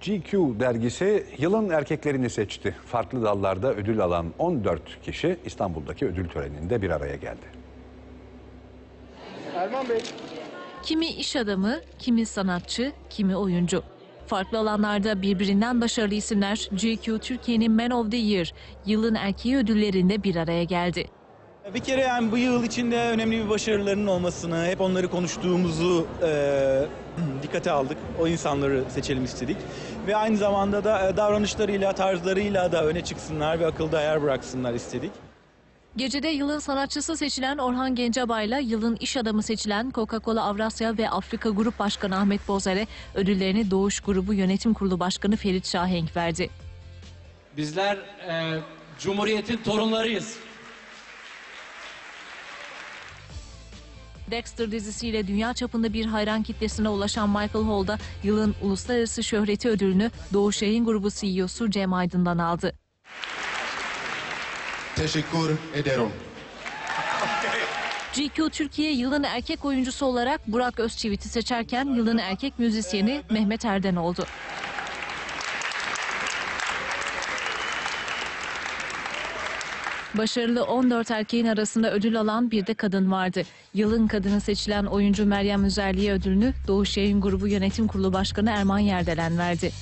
GQ dergisi yılın erkeklerini seçti. Farklı dallarda ödül alan 14 kişi İstanbul'daki ödül töreninde bir araya geldi. Erman Bey. Kimi iş adamı, kimi sanatçı, kimi oyuncu. Farklı alanlarda birbirinden başarılı isimler GQ Türkiye'nin Man of the Year, yılın erkeği ödüllerinde bir araya geldi. Bir kere yani bu yıl içinde önemli bir başarılarının olmasını, hep onları konuştuğumuzu e, dikkate aldık. O insanları seçelim istedik. Ve aynı zamanda da e, davranışlarıyla, tarzlarıyla da öne çıksınlar ve akılda yer bıraksınlar istedik. Gecede yılın sanatçısı seçilen Orhan Gencebay'la yılın iş adamı seçilen Coca-Cola Avrasya ve Afrika Grup Başkanı Ahmet Bozer'e ödüllerini Doğuş Grubu Yönetim Kurulu Başkanı Ferit Şahenk verdi. Bizler e, Cumhuriyet'in torunlarıyız. Dexter dizisiyle dünya çapında bir hayran kitlesine ulaşan Michael Hall da yılın uluslararası şöhreti ödülünü Doğuş Yayın Grubu CEO'su Cem Aydın'dan aldı. Teşekkür ederim. GQ Türkiye yılın erkek oyuncusu olarak Burak Özçivit'i seçerken yılın erkek müzisyeni Mehmet Erden oldu. Başarılı 14 erkeğin arasında ödül alan bir de kadın vardı. Yılın kadını seçilen oyuncu Meryem Üzerli'ye ödülünü Doğuş Yayın Grubu Yönetim Kurulu Başkanı Erman Yerdelen verdi.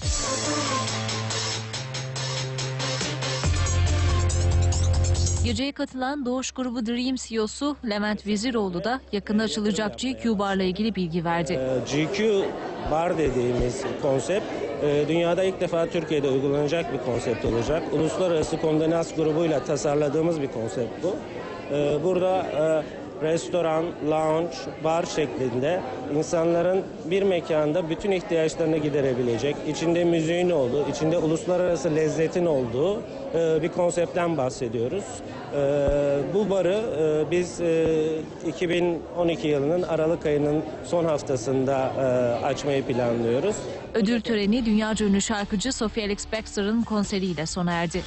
Geceye katılan Doğuş Grubu Dream CEO'su Levent Veziroğlu da yakında açılacak GQ Bar'la ilgili bilgi verdi. Ee, GQ Bar dediğimiz konsept e, dünyada ilk defa Türkiye'de uygulanacak bir konsept olacak. Uluslararası Kondenans grubuyla tasarladığımız bir konsept bu. Ee, Burada e, restoran, lounge, bar şeklinde insanların bir mekanda bütün ihtiyaçlarını giderebilecek, içinde müziğin olduğu, içinde uluslararası lezzetin olduğu e, bir konseptten bahsediyoruz. Ee, Bu barı e, biz e, 2012 yılının Aralık ayının son haftasında e, açmayı planlıyoruz. Ödül töreni dünyaca ünlü şarkıcı Sophie Alex Baxter'ın konseriyle sona erdi.